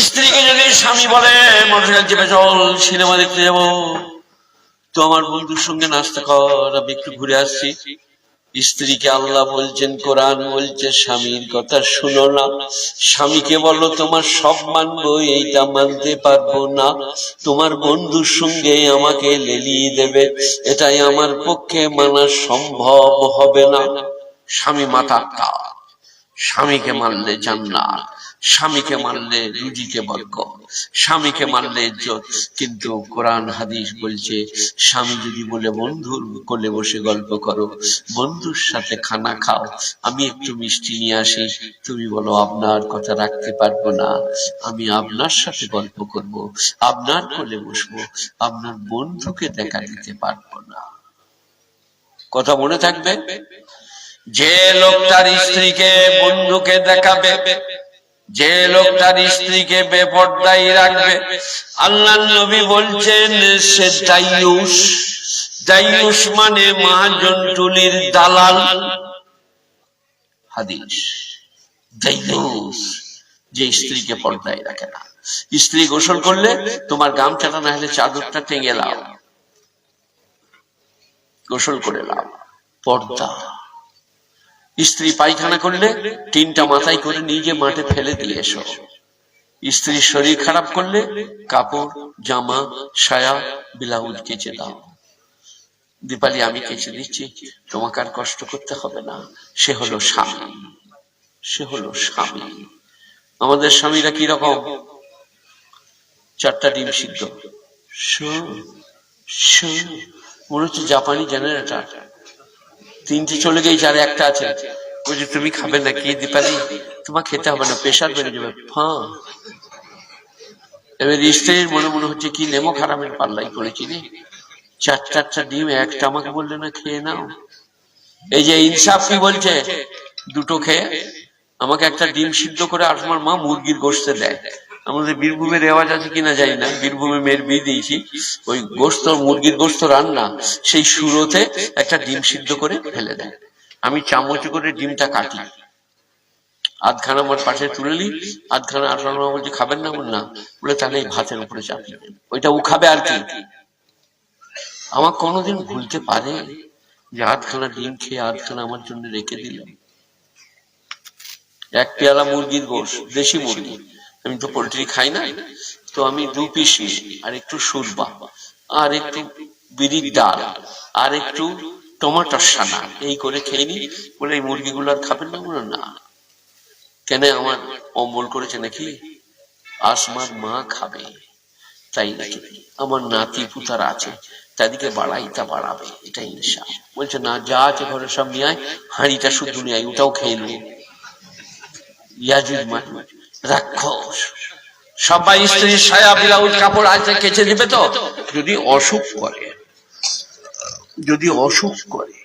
স্ত্রীকে যদি স্বামী বলে, মোটরসাইকেল চেপে চল, সিনেমা দেখতে যাব। তো আমার বন্ধুর সঙ্গে নাস্তা কর, আমি একটু ঘুরে আসছি। স্ত্রীকে আল্লাহ বলছেন, কোরআন বলছে, স্বামীর কথা শুনো না। স্বামীকে বলো, তোমার সব মানবো, এইটা মানতে পারব না। তোমার বন্ধুর সঙ্গে আমাকে লেলিয়ে দেবে। এটাই আমার পক্ষে মানা সম্ভব হবে না। স্বামী মাতা স্বামীকে মারলে জান্নাত স্বামীকে মারলে রুজিকে বর্গ স্বামীকে মারলে ইজ্জত। কিন্তু কোরআন হাদিস বলছে স্বামী যদি বলে বন্ধুর কোলে বসে গল্প করো বন্ধুর সাথে খানা খাও আমি একটু মিষ্টি নিয়ে আসি তুমি বলো আপনার কথা রাখতে পারব না আমি আপনার সাথে গল্প করব আপনার কোলে বসবো আপনার বন্ধুকে দেখা দিতে পারব না। কথা মনে থাকবে? যে লোকটার স্ত্রীকে বন্ধুকে দেখাবে, যে লোকটার স্ত্রীকে বেপর্দাই রাখবে আল্লাহ নবী বলছেন, সে দাইয়ুস দাইয়ুস মানে মহাজন টুলির দালাল। হাদিস। দাইয়ুস যে স্ত্রীকে পর্দায় রাখে না। স্ত্রী গোসল করলে তোমার গামছাটা না হলে চাদরটা টেঙে লাও। গোসল করে লাও। পর্দা। স্ত্রী পায়খানা করলে তিনটা মাথায় করে নিজে মাঠে ফেলে দিয়ে এসো। স্ত্রীর শরীর খারাপ করলে কাপড়, জামা, সায়া ব্লাউজ কেচে দাও। দীপালি, আমি কেচে দিচ্ছি। তোমাকে আর কষ্ট করতে হবে না। সে হলো স্বামী। সে হলো স্বামী। আমাদের স্বামীরা কি রকম? চারটা ডিম সিদ্ধ। মনে হচ্ছে জাপানি জেনারেটর। তিনটে চলে গেছে আর একটা আছে। বলছি, তুমি খাবে না কি দীপালি? তোমার খেতে হবে না, প্রেশার বেড়ে যাবে। ফাঁ। এবার স্ত্রীর মনে মনে হচ্ছে, কি নেমো খারাপের পাল্লাই পড়েছি রে চার চারটা ডিম, একটা আমাকে বললে না, খেয়ে নাও। এই যে ইনসাফ কি বলছে? দুটো খেয়ে, আমাকে একটা ডিম সিদ্ধ করে আর আমার মা মুরগির গোস্তে দেয়। আমাদের বীরভূমের রেওয়াজ আছে কিনা জানি না। বীরভূমে মেয়ের বিয়ে দিয়েছি। ওই গোস্ত, মুরগির গোস্ত রান্না, সেই সুরোতে একটা ডিম সিদ্ধ করে ফেলে দেয়। আমি চামচ করে ডিমটা কাটি। আধখানা আমার পাশে তুলে নি আধখানা মা বলছে, খাবেন না? না বলে তাহলে এই ভাতের উপরে চাপিয়ে ওইটা ও খাবে আর কি? আমার কোনোদিন ভুলতে পারে যে আধখানা ডিম খেয়ে আধখানা আমার জন্য রেখে দিলাম এক পেয়ালা মুরগির গোশ, দেশি মুরগি। আমি তো পোল্ট্রি খাই না, তো আমি দু পিস আর একটু সুরবা আর একটু বিরির ডাল, আর একটু টমাটোর সানা, এই করে খেয়ে নি বলে এই মুরগিগুলো আর খাবেন না বলে না। কেন আমার অম্বল করেছে নাকি? আসমার মা খাবে, তাই নাকি? আমার নাতি পুতার আছে, তাদেরকে বাড়াই তা বাড়াবে এটা ইনসা বলছে, না, যা আছে ঘরে সব নিয়ে হাঁড়িটা শুধু নিয়ে ওটাও খেয়ে নেব ইয়াজুজ মাজুজ রাক্ষস। সবাই স্ত্রীর সায়া ব্লাউজ কাপড় আছে কেচে দিবে তো? যদি অসুখ করে, যদি অসুখ করে।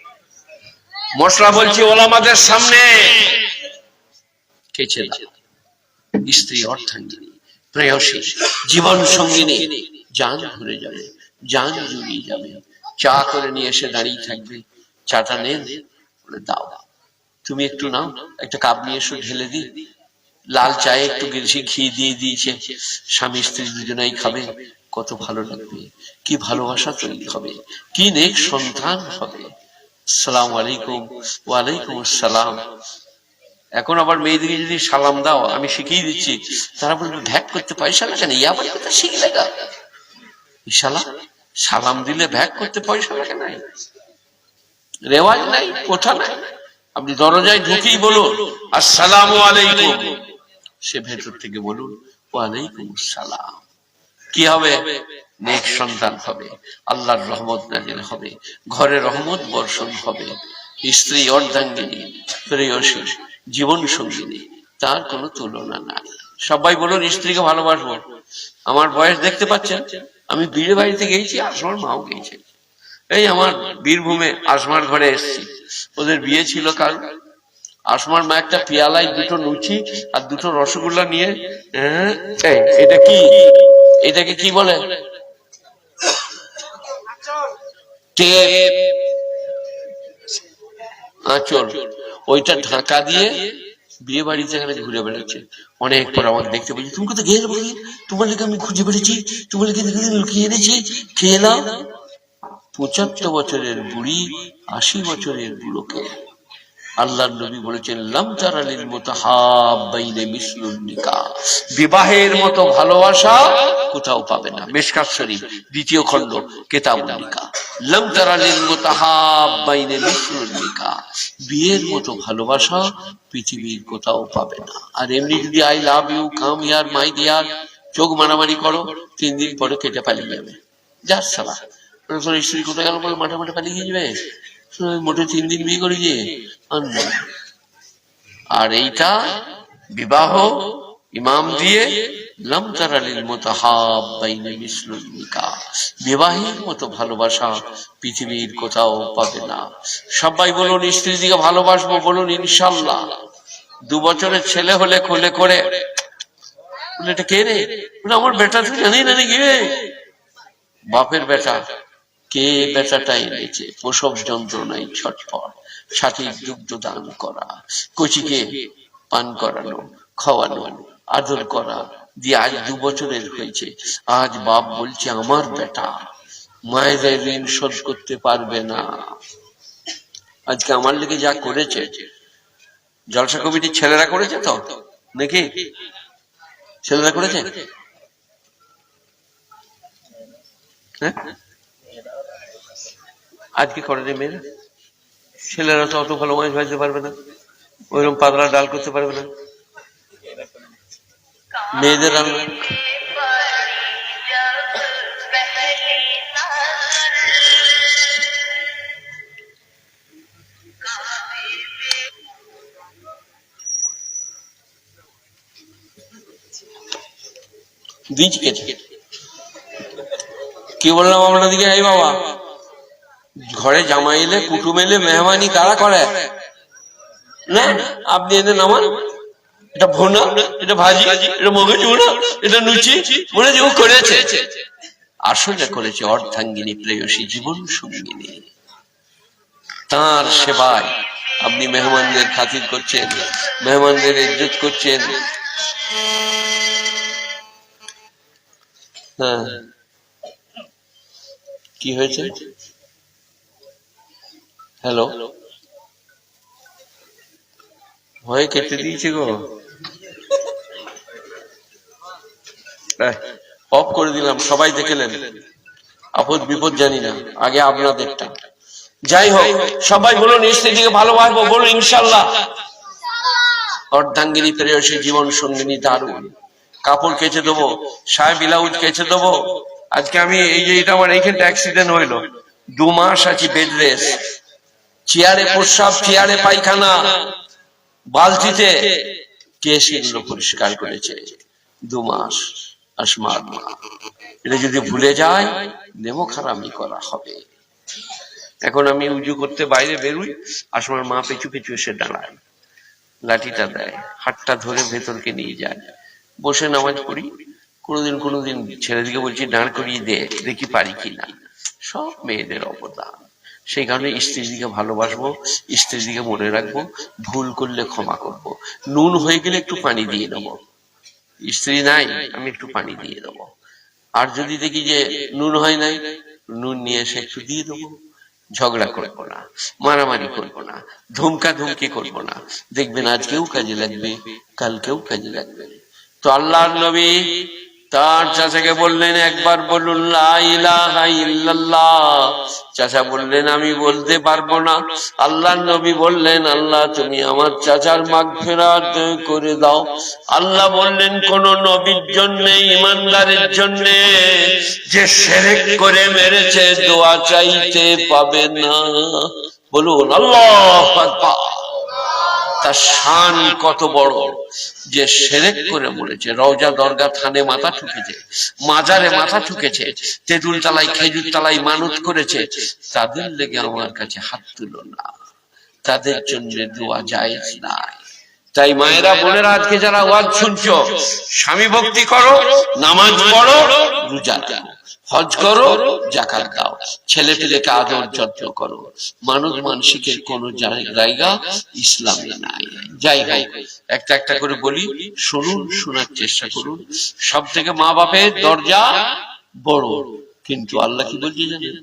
মশলা বলছি ওলামাদের সামনে। কেচে স্ত্রী অর্থাঙ্গিনী, প্রেয়সী, জীবন সঙ্গিনী, যান ঘুরে যাবে, যান জুড়িয়ে যাবে। চা করে নিয়ে এসে দাঁড়িয়ে থাকবে। চাটা নেন দাও। তুমি একটু নাও, একটা কাপ নিয়ে এসো, ঢেলে দিই। লাল চায়ে একটু ঘি দিয়ে দিয়েছে স্বামী স্ত্রী দুজনেই খাবে, কত ভালো লাগবে, কি ভালোবাসা তৈরি হবে, কি নেক সন্তান হবে। সালাম আলাইকুম, ওয়ালাইকুম আসসালাম। এখন আবার মেয়েদেরকে যদি সালাম দাও, আমি শিখিয়ে দিচ্ছি, তারা বলবে, ভ্যাক করতে পয়সা লাগে না ইয়াবার কথা শিখলে গা ইশালা সালাম দিলে ভ্যাক করতে পয়সা লাগে নাই রেওয়াজ নাই কোথা নাই। আপনি দরজায় ঢুকেই বলুন, আসসালাম আলাইকুম। সে ভেতর থেকে বলুন, ওয়ালাইকুম সালাম কি হবে? নেক সন্তান হবে, আল্লাহর রহমত নাজিল হবে, ঘরে রহমত বর্ষণ হবে, স্ত্রী অর্ধাঙ্গিনী প্রেয়সী জীবন সঙ্গিনী, তার কোনো তুলনা নাই। সবাই বলুন, স্ত্রীকে ভালোবাসবো। আমার বয়স দেখতে পাচ্ছেন? আমি বীরের বাড়িতে গেছি আসমার মাও গেছে এই আমার বীরভূমে আসমার ঘরে এসেছি। ওদের বিয়ে ছিল কাল। আসমার মা একটা পেয়ালায় দুটো লুচি আর দুটো রসগোল্লা নিয়ে হ্যাঁ, এটা কি? এটাকে কি বলে? টেপ। আঁচল। ওইটা ঢাকা দিয়ে বিয়ে বাড়িতে এখানে ঘুরে বেড়াচ্ছে। অনেক পর আমাকে দেখতে বলছি তুমি কোথায় গেলে বলি? তোমার লেগে আমি খুঁজে বেড়েছি। তোমার লেগে লুকিয়ে এনেছি। খেয়ে নাও। পঁচাত্তর বছরের বুড়ি আশি বছরের বুড়োকে। আল্লাহ নবী বলেছেন, লাম তারালিল মুতাহাব্বাইনে মিসলুন বিবাহের মতো ভালোবাসা কোথাও পাবে না। মেশকাত শরীফ, দ্বিতীয় খণ্ড, কেতাবুল নিকাহ। লাম তারালিল মুতাহাব্বাইনে বিয়ের মতো ভালোবাসা পৃথিবীর কোথাও পাবে না। আর এমনি যদি I love you, come here my dear চোখ মারামারি করো, তিন দিন পরে কেটে পালিয়ে যাবে। যার সালা। তোর স্ত্রী কোথায় গেল বলে, মাঠে মাঠে পালিয়ে যাবে? মোটে তিন দিন বিয়ে করে গিয়ে আর এইটা বিবাহ ইমাম দিয়ে বিবাহের মতো ভালোবাসা পৃথিবীর কোথাও পাবে না। সবাই বলুন স্ত্রী দিকে ভালোবাসবো বলুন, ইনশাল্লাহ। দু বছরের ছেলে হলে কোলে করে। এটা কে রে? আমার বেটা তুই জানি না নাকি বাপের বেটা। কে বেটাটা এনেছে প্রসব যন্ত্রণায় ছটফট সাথে দুগ্ধ দান করা, কচিকে পান করানো, খাওয়ানো, আদর করা, দিয়ে আজ দু বছরের হয়েছে। আজ বাপ বলছে, আমার বেটা, মায়ের ঋণ শোধ করতে পারবে না। আজকে আমার লেগে যা করেছে, জলসা কমিটির ছেলেরা করেছে তো? নাকি? ছেলেরা করেছে? হ্যাঁ? আজকে করে রে মেয়েরা। ছেলেরা তো অত ভালো মাছ ভাজতে পারবে না। ওইরকম পাতলা ডাল করতে পারবে না। মেয়েদের রান্না দিচ্ছি কেটে কি বললাম আপনাদিকে এই বাবা। ঘরে জামাই এলে, কুটুম এলে, মেহমানি কারা করে? না, আপনি এদের নামান। এটা ভোনা, এটা ভাজি, এটা মগজ ভোনা এটা লুচি, মনে যে করেছে। আসলে করেছে, অর্ধাঙ্গিনী, প্রেয়সী, জীবন সঙ্গিনী। তার সেবায় আপনি মেহমানদের খাতির করছেন, মেহমানদের ইজ্জত করছেন। হ্যাঁ। কি হয়েছে? হ্যালো ভয়ে কেটে দিয়েছে গো। অফ করে দিলাম সবাই দেখলেন আপদ বিপদ জানি না আগে আপনাদেরটা যাই হোক সবাই বলুন স্ত্রীকে ভালোবাসবো বলুন ইনশাল্লাহ। অর্ধাঙ্গিনী প্রেয়সী জীবন সঙ্গিনী দারুণ। কাপড় কেচে দেবো সাহেব ব্লাউজ কেচে দেবো। আজকে আমি এই যে এটা আমার এইখানটা অ্যাক্সিডেন্ট হইল। দু মাস আছি বেড রেস্ট চেয়ারে প্রস্রাব চেয়ারে পায়খানা। বালতিতে কে সেগুলো পরিষ্কার করেছে। দু মাস আসমার মা। এটা যদি ভুলে যায় নেমো খারামি করা হবে। এখন আমি উজু করতে বাইরে বেরুই আসমার মা পেছু পেছু এসে দাঁড়ায়। লাঠিটা দেয় হাতটা ধরে ভেতরকে নিয়ে যায়। বসে নামাজ পড়ি। কোনোদিন কোনোদিন ছেলেদিকে বলছি দাঁড় করিয়ে দে দেখি পারি কিনা? সব মেয়েদের অবদান। সেই কারণে স্ত্রীর দিকে ভালোবাসবো স্ত্রীর দিকে মনে রাখব, ভুল করলে ক্ষমা করব। নুন হয়ে গেলে একটু পানি দিয়ে দেবো স্ত্রী নাই, আমি একটু পানি দিয়ে দেবো আর যদি দেখি যে নুন হয় নাই, নুন নিয়ে এসে একটু দিয়ে দেবো। ঝগড়া করব না, মারামারি করব না, ধুমকা ধুমকি করব না। দেখবেন আজকেও কাজে লাগবে, কালকেও কাজে লাগবে। তো আল্লাহ নবী তার চাচাকে বললেন, একবার বলুন চাচা বললেন, আমি বলতে পারব না। আল্লাহ নবী বললেন, আল্লাহ, তুমি আমার চাচার মাগফিরাত করে দাও। আল্লাহ বললেন, কোন নবীর জন্য, ইমানদারের জন্য যে সেরেক করে মেরেছে, দোয়া চাইতে পাবে না। বলুন, আল্লাহ তার শান কত বড় যে সেরেক করে মরেছে, রওজা দরগা থানে মাথা ঠুকেছে, মাজারে মাথা ঠুকেছে, তেঁতুল তালাই খেজুর তালাই মানত করেছে, তাদের লেগে আমার কাছে হাত তুলো না। তাদের জন্য দোয়া যায় নাই। তাই মায়েরা, বোনেরা, আজকে যারা ওয়াজ শুনছো, স্বামী ভক্তি করো, নামাজ পড়ো, রোজা হজ করো জাকাত দাও ছেলে পেলেকে আদর যত্ন করো মানব মানসিকের কোন জায়গা ইসলামে নাই যাই হোক একটা একটা করে বলি শুনুন শোনার চেষ্টা করুন সব থেকে মা বাপের দরজা বড় কিন্তু আল্লাহ কি বলছি জানেন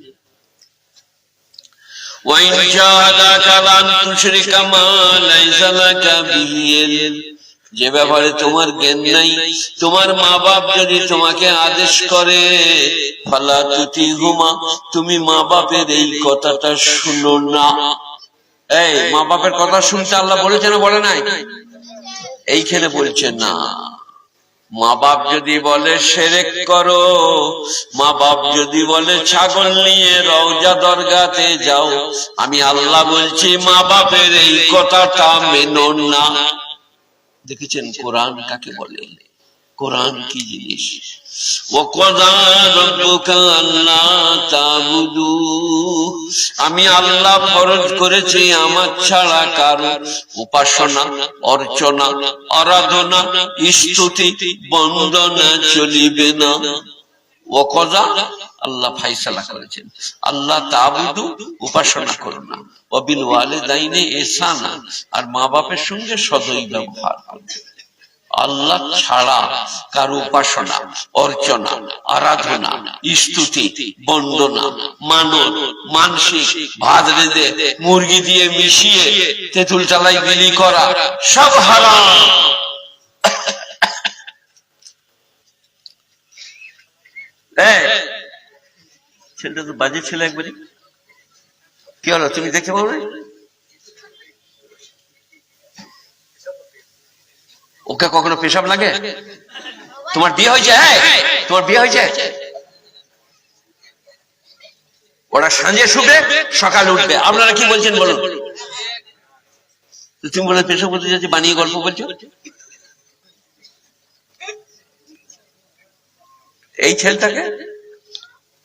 وإن جاهداك على أن تشرك ما ليس لك به علم যে ব্যাপারে তোমার জ্ঞান নাই, তোমার মা বাপ যদি তোমাকে আদেশ করে, ফালা তুতি হুমা, তুমি মা বাপের এই কথাটা শুনো না। এই মা বাপের কথা শুনতে আল্লাহ বলেছে না বলে নাই? এইখানে বলছে না। মা বাপ যদি বলে সেরেক করো মা বাপ যদি বলে ছাগল নিয়ে রওজা দরগাতে যাও, আমি আল্লাহ বলছি মা বাপের এই কথাটা মেনো না। দেখেছেন কোরআন কাকে বলে? কোরআন কি জিনিস? আমি আল্লাহ ফরজ করেছি আমার ছাড়া কারও উপাসনা অর্চনা আরাধনা স্তুতি বন্দনা চলিবে না। ও কদা আল্লাহ ফাইসালা করেছেন। আল্লাহ তাবুদু উপাসনা করো না। অবিল ওয়ালে দাইনে এসানা আর মা বাপের সঙ্গে সদয় ব্যবহার আল্লাহ ছাড়া কার উপাসনা অর্চনা আরাধনা স্তুতি বন্দনা মানন মানসিক ভাত রেঁধে মুরগি দিয়ে মিশিয়ে তেঁতুল চালাই বিলি করা সব হারাম। এই, ছেলেটা তো বাজে ছেলে একবারে। কি হলো? তুমি দেখতে পাবো? ওকে কখনো পেশাব লাগে? তোমার বিয়ে হয়েছে হ্যাঁ? তোমার বিয়ে হয়েছে? ওরা সাঁঝে শুবে, সকালে উঠবে। আপনারা কি বলছেন বলুন? তুমি বলে পেশাব করতে যাচ্ছি, বানিয়ে গল্প বলছো? এই ছেলেটাকে?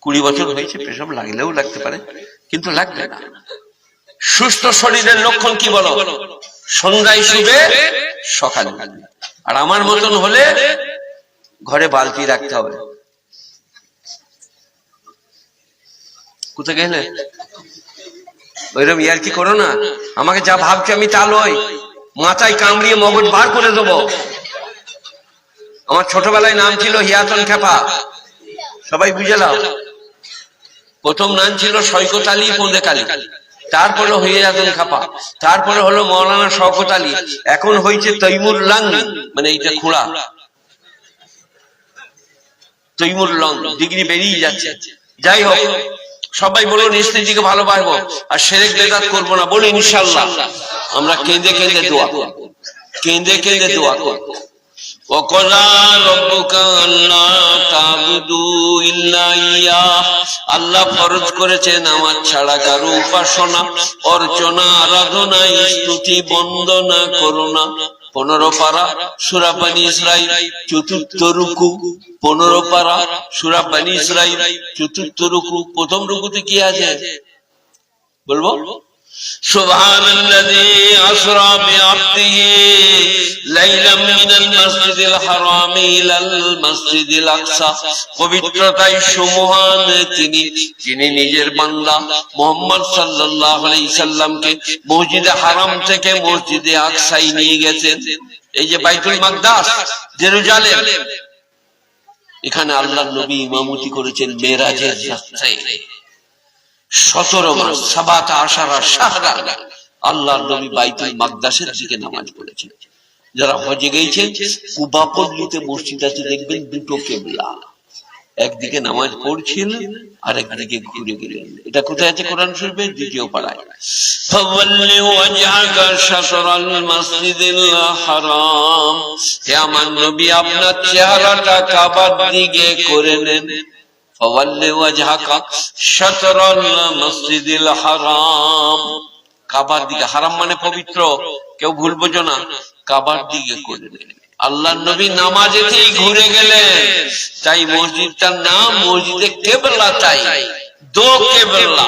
কুড়ি বছর হয়েছে, পেশাব লাগলেও লাগতে পারে, কিন্তু লাগবে না। সুস্থ শরীরের লক্ষণ কি বলো? সন্ধ্যায় শুবে, সকালে আর আমার মতন হলে ঘরে বালতি রাখতে হবে। কোথায় গেলে? ওইরকম ইয়ার কি করো না? আমাকে যা ভাবছ আমি তা লই। মাথায় কামড়িয়ে মগজ বার করে দেবো। আমার ছোটবেলায় নাম ছিল হিয়াতন খেপা সবাই বুঝে নাও। প্রথম নাম ছিল সৈকত আলী পন্দে কালী তারপরে হয়ে যাতেন খাপা। তারপরে হলো মৌলানা শওকত আলী। এখন হয়েছে তৈমুর লাং মানে এইটা খোঁড়া। তৈমুর লং, ডিগ্রি বেরিয়ে যাচ্ছে। যাই হোক, সবাই বলুন স্ত্রীকে ভালোবাসবো, আর সেরেক বেদাত করব না, বলুন ইনশাল্লাহ আমরা কেঁদে কেঁদে দোয়া কেঁদে কেঁদে দোয়া করব। وقضى ربك ألا تعبدوا إلا إياه আল্লাহ ফরজ করেছেন আমার ছাড়া কারো উপাসনা অর্চনা আরাধনা স্তুতি বন্দনা করোনা পনেরো পারা সুরাবানি ইসরাইল চতুর্থ রুকু পনেরো পারা সুরাবানি ইসরাইল চতুর্থ রুকু প্রথম রুকুতে কি আছে বলবো سبحان الذي أسرى بعبده ليلا من المسجد الحرام إلى المسجد الأقصى পবিত্রতায় সুমহান তিনি যিনি নিজের বান্দা মোহাম্মদ সাল্লাল্লাহু আলাইহি সাল্লামকে মসজিদে হারাম থেকে মসজিদে আকসাই নিয়ে গেছেন এই যে বাইতুল মাকদাস জেরুজালেম এখানে আল্লাহর নবী ইমামতি করেছেন মেরাজের যাত্রায় সতেরো মাস সাবাত, আশারা সাহারা আল্লাহ নবী বাইতুল মাকদাসের দিকে নামাজ পড়েছেন। যারা হজে গেছে কুবা পল্লীতে মসজিদ আছে, দেখবেন দুটো কেবলা। একদিকে নামাজ পড়ছিল আর একদিকে ঘুরে গেলেন। এটা কোথায় আছে কোরআন শরীফের দ্বিতীয় পাড়ায়। আমার নবী, আপনার চেহারাটা কাবার দিকে করে নেন। فَوَلِّ وَجْهَكَ شَطْرَ الْمَسْجِدِ الْحَرَامِ কাবার দিকে হারাম মানে পবিত্র কেউ ভুল বোঝো না কাবার দিকে করে নেন আল্লাহ নবী নামাজেতেই ঘুরে গেলেন তাই মসজিদটার নাম মসজিদে কেবলা তাই দো কেবলা